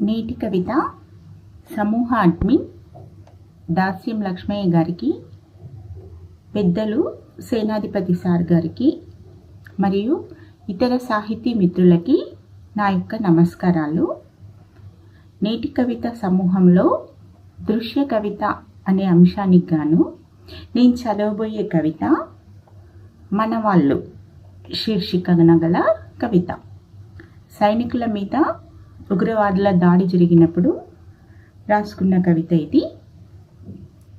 నేటి కవిత సమూహ అడ్మిన్ దాస్యం లక్ష్మయ్య గారికి పెద్దలు సేనాధిపతి సార్ గారికి మరియు ఇతర సాహితీ మిత్రులకి నా యొక్క నమస్కారాలు. నేటి కవిత సమూహంలో దృశ్య కవిత అనే అంశానికి గాను నేను చదవబోయే కవిత మన వాళ్ళు శీర్షికన గల కవిత. సైనికుల మీద ఉగ్రవాదుల దాడి జరిగినప్పుడు రాసుకున్న కవిత ఇది.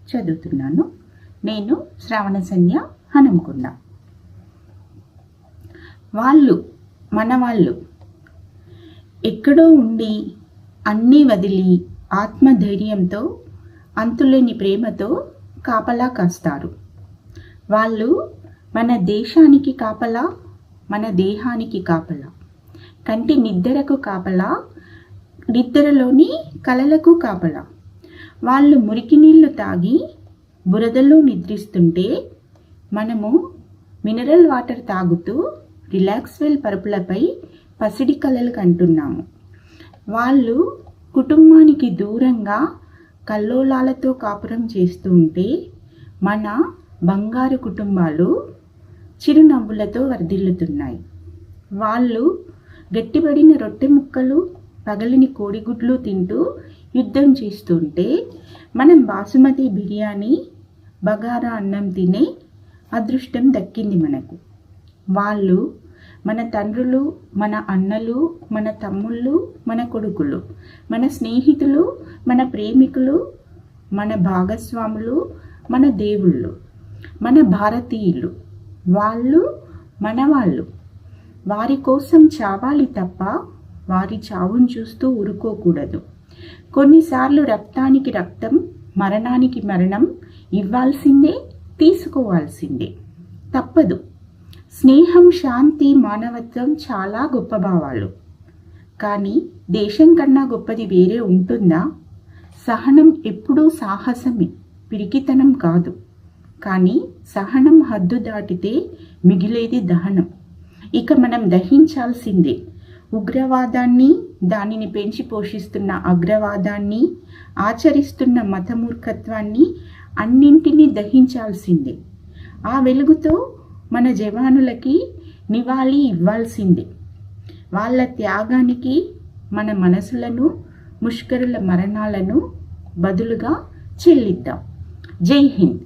చదువుతున్నాను. నేను శ్రావణ సంధ్య హనుమకొండ. వాళ్ళు మన వాళ్ళు ఎక్కడో ఉండి అన్నీ వదిలి ఆత్మధైర్యంతో అంతులేని ప్రేమతో కాపలా కాస్తారు. వాళ్ళు మన దేశానికి కాపలా మన దేహానికి కాపలా కంటి నిద్రకు కాపలా నిద్రలోని కలలకు కాపలా. వాళ్ళు మురికి నీళ్ళు తాగి బురదలో నిద్రిస్తుంటే మనము మినరల్ వాటర్ తాగుతూ రిలాక్స్ వెల్ పరుపులపై పసిడి కలలు కంటున్నాము. వాళ్ళు కుటుంబానికి దూరంగా కల్లోలాలతో కాపురం చేస్తూ ఉంటే మన బంగారు కుటుంబాలు చిరునవ్వులతో వర్ధిల్లుతున్నాయి. వాళ్ళు గట్టిపడిన రొట్టె ముక్కలు పగలిని కోడిగుడ్లు తింటూ యుద్ధం చేస్తుంటే మనం బాసుమతి బిర్యానీ బగారా అన్నం తినే అదృష్టం దక్కింది మనకు. వాళ్ళు మన తండ్రులు మన అన్నలు మన తమ్ముళ్ళు మన కొడుకులు మన స్నేహితులు మన ప్రేమికులు మన భాగస్వాములు మన దేవుళ్ళు మన భారతీయులు. వాళ్ళు మన వాళ్ళు వారి కోసం చావాలి తప్ప వారి చావును చూస్తూ ఊరుకోకూడదు. కొన్నిసార్లు రక్తానికి రక్తం మరణానికి మరణం ఇవ్వాల్సిందే తీసుకోవాల్సిందే. తప్పదు. స్నేహం శాంతి మానవత్వం చాలా గొప్ప భావాలు. కానీ దేశం కన్నా గొప్పది వేరే ఉంటుందా? సహనం ఎప్పుడూ సాహసమే పిరికితనం కాదు. కానీ సహనం హద్దు దాటితే మిగిలేది దహనం. ఇక మనం దహించాల్సిందే ఉగ్రవాదాన్ని దానిని పెంచి పోషిస్తున్న అగ్రవాదాన్ని ఆచరిస్తున్న మతమూర్ఖత్వాన్ని అన్నింటినీ దహించాల్సిందే. ఆ వెలుగుతో మన జవానులకి నివాళి ఇవ్వాల్సిందే. వాళ్ళ త్యాగానికి మన మనసులను ముష్కరుల మరణాలను బదులుగా చెల్లిద్దాం. జై హింద్.